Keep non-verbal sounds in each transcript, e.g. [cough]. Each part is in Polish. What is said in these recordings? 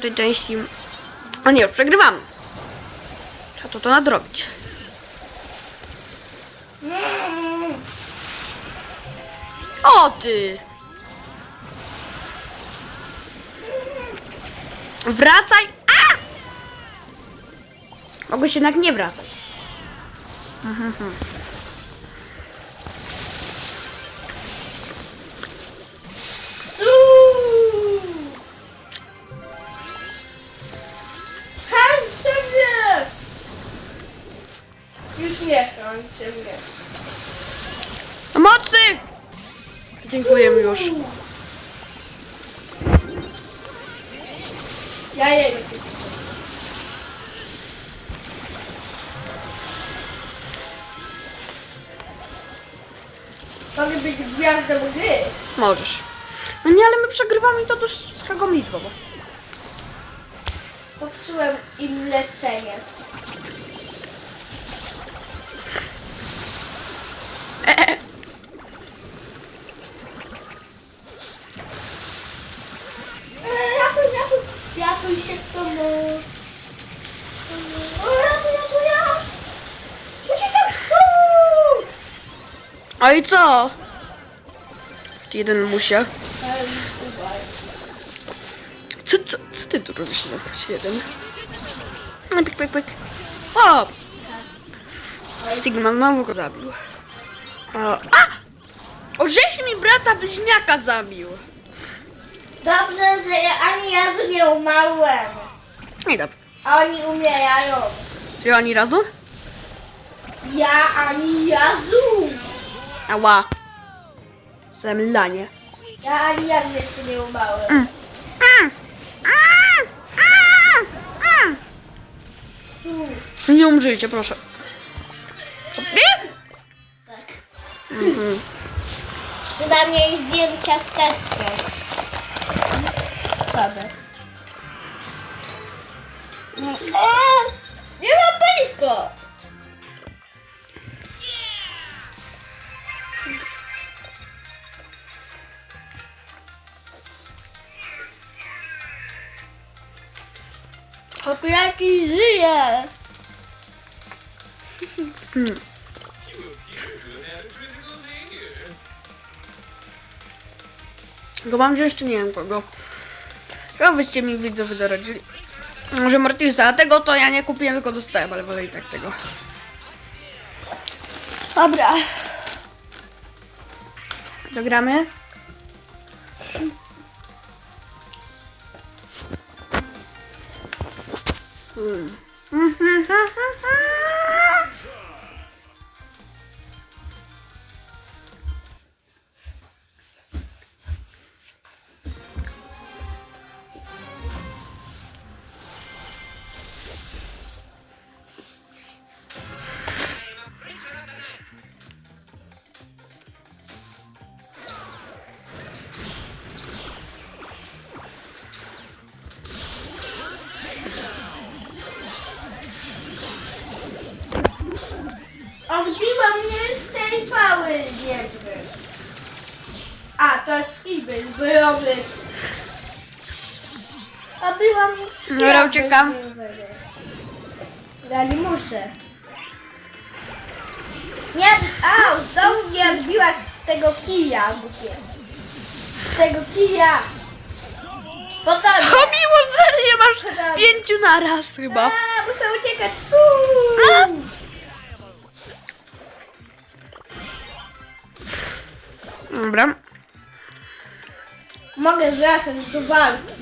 tej części... O nie, już przegrywamy. Trzeba to, to nadrobić. O ty! Wracaj! A! Mogę się jednak nie wracać. Hańcie Już nie hańcie mnie. Pomocy! Dziękuję już. Ja jego Mogę być gwiazdą gry. Możesz. No nie, ale my przegrywamy i to dość skagomitkowo. Popsułem im lecenie. E, Ratuj, ratuj! Ratuj się kto mu. A i co? Jeden musia. Co, co, co ty tu robisz na jeden? No, pik, pik, pik. O! Sigma znowu go zabił. A! O, żeś mi brata bliźniaka zabił. Dobrze, że ja ani razu nie umarłem. Nie dobrze. A oni umierają. Czy ani razu? Ja ani razu. Ała. Zemlanie. Ja ani razu jeszcze nie umarłem. Mm. Mm, mm, mm, mm. Nie umrzyjcie, proszę. Mhm. Przynajmniej zjem ciasteczkę. Słabe. Eee, Nie mam paliwko. Żyje. Hmm. [laughs] Go mam, że jeszcze nie wiem kogo. Kogo byście mi widzowie doradzili? Może Mortisa, a tego to ja nie kupiłem, tylko dostałem, ale wolę i tak tego. Dobra. Dogramy? Hmm. [laughs] kibel, byłoby. Odbiła mnie z Dobra, uciekam. Ja nie muszę. Nie, a, znowu mnie odbiła z tego kija, głupie. Z tego kija. Po co? O miło, że nie masz pięciu naraz chyba. A, muszę uciekać. Su! Dobra. Mogę wracać do walki.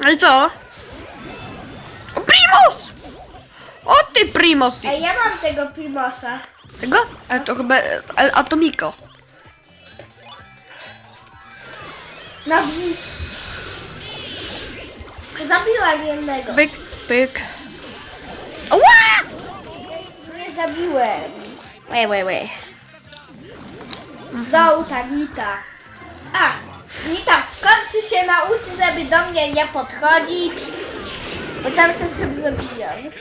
No i co? O, Primus! O ty Primus! Ej, ja mam tego Primosa. Tego? Ale to chyba e, Atomiko. Na. Zabiłam jednego. Pyk, pyk. Ła! Nie zabiłem. Łe, łe, łe. Znowu ta Nita. A, Witam, w końcu się nauczy, żeby do mnie nie podchodzić. Bo tam też zrobiłem pieniądze.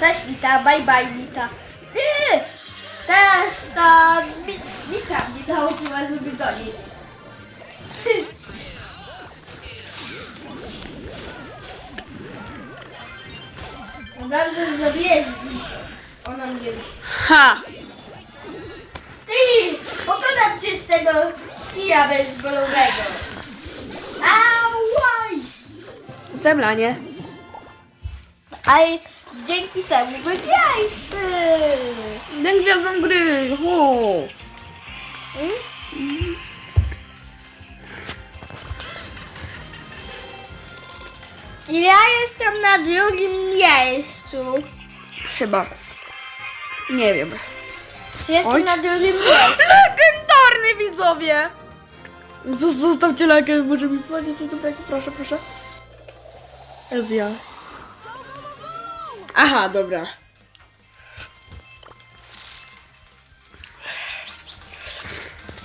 Cześć Nita, bye bye Nita. Yy, teraz to Nita mnie nauczyła, żeby do niej. [laughs] Dobrze zrobiłeś. Ona mnie... Ha! Ty! Pokonam cię z tego kija bezbolowego. Ałaj! Zemlanie. A i dzięki temu wygraliśmy! Den gwiazdą gry. Wow. Ja jestem na drugim miejscu. Chyba. Nie wiem. Jestem Oj. na drugim miejscu. Legendarny widzowie! Z- Zostawcie lajkę, może mi wpadnie coś dobrego, proszę, proszę. Ezja. Aha, dobra.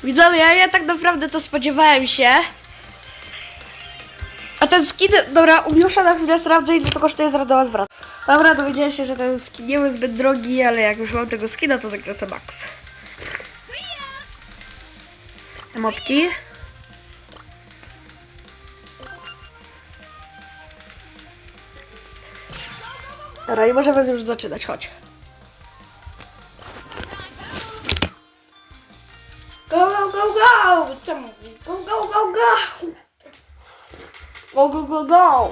Widzowie, ja, ja tak naprawdę to spodziewałem się. A ten skin, dobra, Umiusza na chwilę sprawdzę ile to kosztuje, zaraz do was wracam. Dobra, dowiedziałem się, że ten skin nie był zbyt drogi, ale jak już mam tego skina, to zakręcę max. Emotki. Dobra, i możemy już zaczynać, chodź. Go, go, go, go! Mówisz? Go, go, go, go! Go, go, go, go!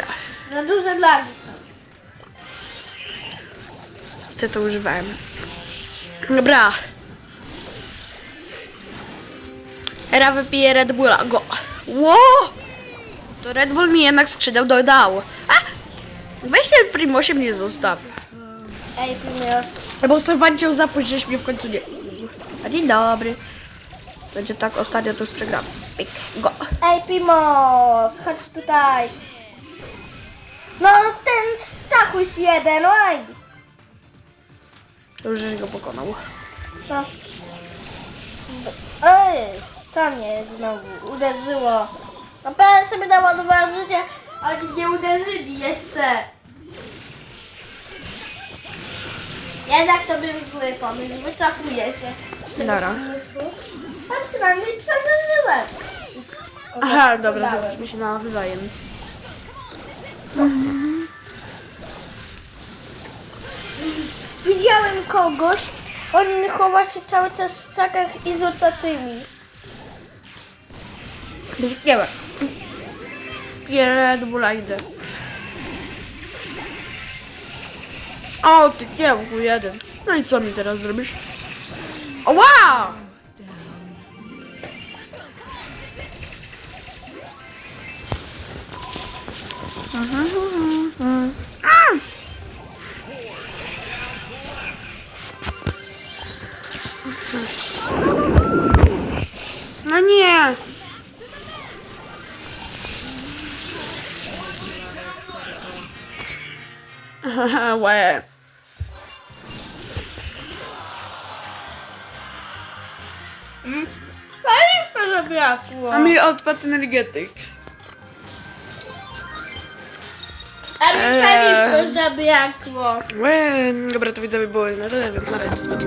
Na duże lagi są. co to używałem. Dobra. Era wypije Red Bulla, go. Ło! To Red Bull mi jednak skrzydeł dodał. A! Weź ten Primosie mnie zostaw. Ej, Pimios. Bo Stefancią zapuść, żeś mnie w końcu nie... A dzień dobry. Będzie tak, ostatnio to już przegram. Pyk, go. Ej, Pimos, chodź tutaj. No, ten Stachuś jeden, oj. Już żeś go pokonał. No. Ej, co mnie znowu uderzyło? No pewnie sobie naładowałem życie, ale nie uderzyli jeszcze. Jednak to był zły pomysł, wycofuję się. z tego Dobra. pomysłu. Tam przynajmniej przeżyłem. Aha, dobra, zobaczmy się nawzajem. Widziałem kogoś, on chowa się cały czas w czakach i rzuca tymi. Nie ma. Piję Red Bulla, idę. O, ty kiełku jeden. No i co mi teraz zrobisz? O, wow! No nie! [laughs] Łe. Paliwko zabrakło. A mi odpadł energetyk. A mi Eee. paliwko zabrakło. Łe. Dobra, to widzowie było na tyle, więc na razie.